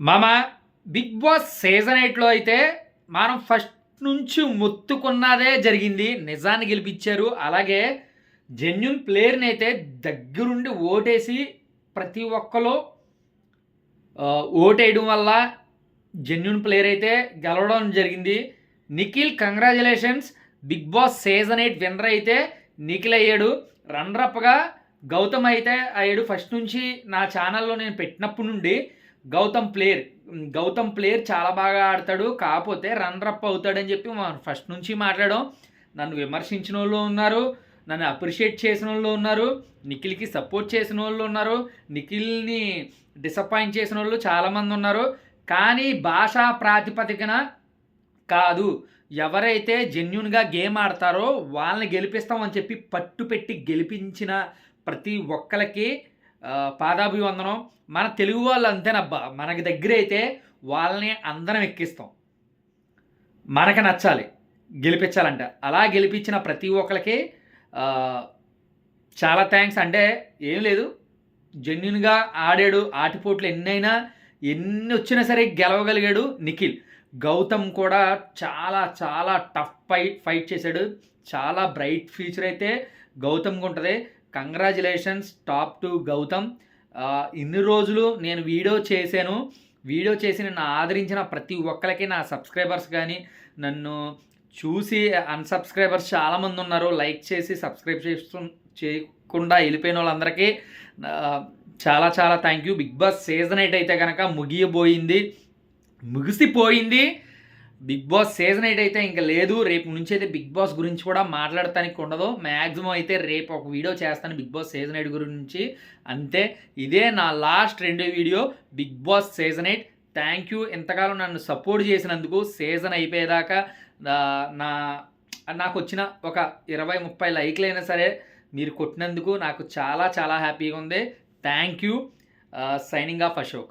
మామ big boss season ఎయిట్లో అయితే మనం ఫస్ట్ నుంచి మొత్తుకున్నదే జరిగింది. నిజాన్ని గెలిపించారు. అలాగే జెన్యున్ ప్లేయర్ని అయితే దగ్గరుండి ఓటేసి ప్రతి ఒక్కరు ఓటేయడం వల్ల జెన్యున్ ప్లేయర్ అయితే గెలవడం జరిగింది. Nikhil congratulations. Bigg Boss season eight winner అయితే నిఖిల్ అయ్యాడు. రన్నరప్గా గౌతమ్ అయితే అయ్యాడు. ఫస్ట్ నుంచి నా ఛానల్లో నేను పెట్టినప్పటి నుండి గౌతమ్ ప్లేయర్ గౌతమ్ ప్లేయర్ చాలా బాగా ఆడతాడు. కాకపోతే రన్నరప్ అవుతాడని చెప్పి మనం ఫస్ట్ నుంచి మాట్లాడాం. నన్ను విమర్శించిన వాళ్ళు ఉన్నారు. నన్ను అప్రిషియేట్ చేసిన వాళ్ళు ఉన్నారు. నిఖిల్కి సపోర్ట్ చేసిన వాళ్ళు ఉన్నారు. నిఖిల్ని డిసప్పాయింట్ చేసిన వాళ్ళు చాలామంది ఉన్నారు. కానీ భాషా ప్రాతిపదికన కాదు. ఎవరైతే జెన్యున్గా గేమ్ ఆడతారో వాళ్ళని గెలిపిస్తామని చెప్పి పట్టు పెట్టి గెలిపించిన ప్రతి ఒక్కరికి పాదాభివందనం. మన తెలుగు వాళ్ళు అంతేనబ్బా. మనకి దగ్గర అయితే వాళ్ళని అందరం ఎక్కిస్తాం. మనకి నచ్చాలి. గెలిపించాలంట. అలా గెలిపించిన ప్రతి ఒక్కరికి చాలా థ్యాంక్స్. అంటే ఏం లేదు. జెన్యున్గా ఆడాడు. ఆటిపోట్లు ఎన్నైనా ఎన్ని వచ్చినా సరే గెలవగలిగాడు నిఖిల్. గౌతమ్ కూడా చాలా చాలా టఫ్ ఫైట్ ఫైట్ చేశాడు. చాలా బ్రైట్ ఫ్యూచర్ అయితే గౌతమ్కి ఉంటుంది. Congratulations top two Gautam. ఇన్ని రోజులు నేను వీడియో చేశాను. వీడియో చేసి నన్ను ఆదరించిన ప్రతి ఒక్కరికి నా సబ్స్క్రైబర్స్ కానీ నన్ను చూసి అన్సబ్స్క్రైబర్స్ చాలామంది ఉన్నారు. లైక్ చేసి సబ్స్క్రైబ్ చేస్తు చేయకుండా వెళ్ళిపోయిన వాళ్ళందరికీ చాలా చాలా thank you Bigg Boss season eight అయితే కనుక ముగియబోయింది. ముగిసిపోయింది. బిగ్ బాస్ సీజన్ ఎయిట్ అయితే ఇంకా లేదు. రేపు నుంచి అయితే బిగ్ బాస్ గురించి కూడా మాట్లాడటానికి ఉండదు. మ్యాక్సిమం అయితే రేపు ఒక వీడియో చేస్తాను బిగ్ బాస్ సీజన్ ఎయిట్ గురించి. అంతే. ఇదే నా లాస్ట్ రెండో video Bigg Boss season eight. Thank you. ఇంతకాలం నన్ను సపోర్ట్ చేసినందుకు సీజన్ అయిపోయేదాకా నా- నాకు వచ్చిన ఒక ఇరవై ముప్పై లైక్లు అయినా సరే మీరు కొట్టినందుకు నాకు చాలా చాలా హ్యాపీగా ఉంది. Thank you. Signing off Ashok.